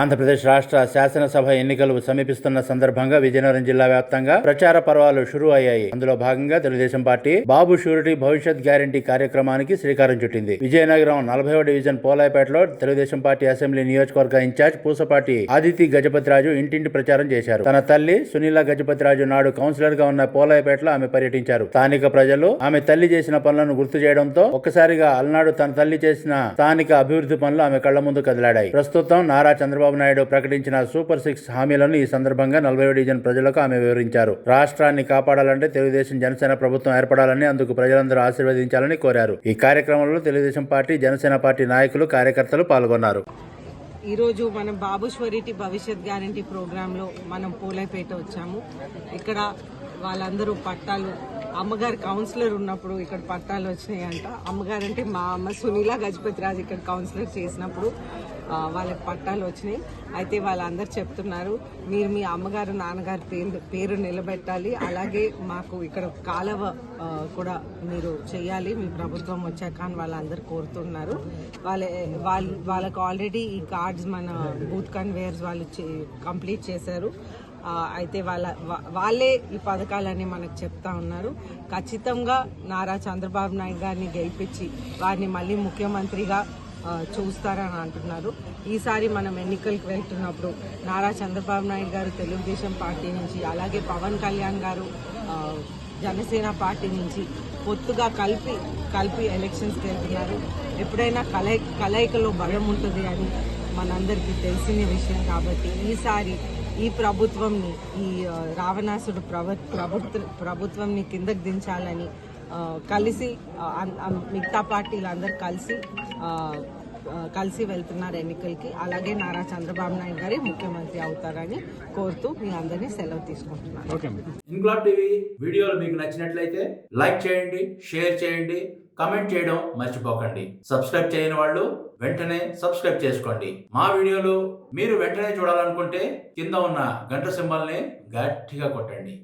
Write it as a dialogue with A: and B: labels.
A: ఆంధ్రప్రదేశ్ రాష్ట్ర శాసనసభ ఎన్నికలు సమీపిస్తున్న సందర్భంగా విజయనగరం జిల్లా వ్యాప్తంగా ప్రచార పర్వాలు షురూ అయ్యాయి. అందులో భాగంగా తెలుగుదేశం పార్టీ బాబు షూరిటీ భవిష్యత్ గ్యారంటీ కార్యక్రమానికి శ్రీకారం చుట్టింది. విజయనగరం నలభై డివిజన్ పోలాయపేటలో తెలుగుదేశం పార్టీ అసెంబ్లీ నియోజకవర్గ ఇన్ఛార్జ్ పూసపాటి ఆదితి గజపతిరాజు ఇంటింటి ప్రచారం చేశారు. తన తల్లి సునీల గజపతిరాజు నాడు కౌన్సిలర్గా ఉన్న పోలాయపేటలో ఆమె పర్యటించారు. స్థానిక ప్రజలు ఆమె తల్లి చేసిన పనులను గుర్తు చేయడంతో ఒక్కసారిగా అలనాడు తన తల్లి చేసిన స్థానిక అభివృద్ధి పనులు ఆమె కళ్ళ ముందు కదిలాడాయి. ప్రస్తుతం నారా చంద్రబాబు నాయుడు ప్రకటించిన సూపర్ సిక్స్ హామీలను ఈ సందర్భంగా నలభై డివిజన్ ప్రజలకు ఆమె వివరించారు. రాష్ట్రాన్ని కాపాడాలంటే తెలుగుదేశం జనసేన ప్రభుత్వం ఏర్పడాలని అందుకు ప్రజలందరూ ఆశీర్వదించాలని కోరారు. ఈ కార్యక్రమంలో తెలుగుదేశం పార్టీ జనసేన పార్టీ నాయకులు కార్యకర్తలు పాల్గొన్నారు.
B: ఈరోజు మనం బాబు భవిష్యత్ గ్యారంటీ ప్రోగ్రాంలో మనం పూలైపేట వచ్చాము. ఇక్కడ వాళ్ళందరూ పట్టాలు. అమ్మగారు కౌన్సిలర్ ఉన్నప్పుడు ఇక్కడ పట్టాలు వచ్చినాయంట. అమ్మగారు అంటే మా అమ్మ సునీల గజపతిరాజు ఇక్కడ కౌన్సిలర్ చేసినప్పుడు వాళ్ళకి పట్టాలు వచ్చినాయి. అయితే వాళ్ళందరూ చెప్తున్నారు మీరు మీ అమ్మగారు నాన్నగారి పేరు పేరు నిలబెట్టాలి. అలాగే మాకు ఇక్కడ కాలవ కూడా మీరు చేయాలి. మీ ప్రభుత్వం వచ్చాక అని వాళ్ళందరూ కోరుతున్నారు. వాళ్ళ వాళ్ళ వాళ్ళకు ఆల్రెడీ ఈ కార్డ్స్ మన బూత్ కన్వేయర్స్ వాళ్ళు కంప్లీట్ చేశారు. అయితే వాళ్ళ వాళ్ళే ఈ పథకాలని మనకు చెప్తా ఉన్నారు. ఖచ్చితంగా నారా చంద్రబాబు నాయుడు గారిని గెలిపించి వారిని మళ్ళీ ముఖ్యమంత్రిగా చూస్తారని అంటున్నారు. ఈసారి మనం ఎన్నికలకు వెళ్తున్నప్పుడు నారా చంద్రబాబు నాయుడు గారు తెలుగుదేశం పార్టీ నుంచి అలాగే పవన్ కళ్యాణ్ గారు జనసేన పార్టీ నుంచి పొత్తుగా కలిపి కలిపి ఎలక్షన్స్కి వెళ్తున్నారు ఎప్పుడైనా కలయి కలయికలో బలం ఉంటుంది అని మనందరికీ తెలిసిన విషయం కాబట్టి ఈసారి ఈ ప్రభుత్వంని ఈ రావణాసుడు ప్రభుత్వ ప్రభుత్వంని కిందకు దించాలని కలిసి అన్- మిగతా పార్టీలు అందరు కలిసి కలిసి వెళ్తున్నారు ఎన్నికలకి. అలాగే నారా చంద్రబాబు నాయుడు గారి ముఖ్యమంత్రి అవుతారని కోరుతూ మీ అందరినీ సెలవు తీసుకుంటున్నాను.
A: ఇంక్లాబ్ టీవీ వీడియోలు మీకు నచ్చినట్లయితే లైక్ చేయండి షేర్ చేయండి కమెంట్ చేయడం మర్చిపోకండి. సబ్స్క్రైబ్ చేయని వాళ్ళు వెంటనే సబ్స్క్రైబ్ చేసుకోండి. మా వీడియోలు మీరు వెంటనే చూడాలనుకుంటే కింద ఉన్న గంట సింబల్ని గట్టిగా కొట్టండి.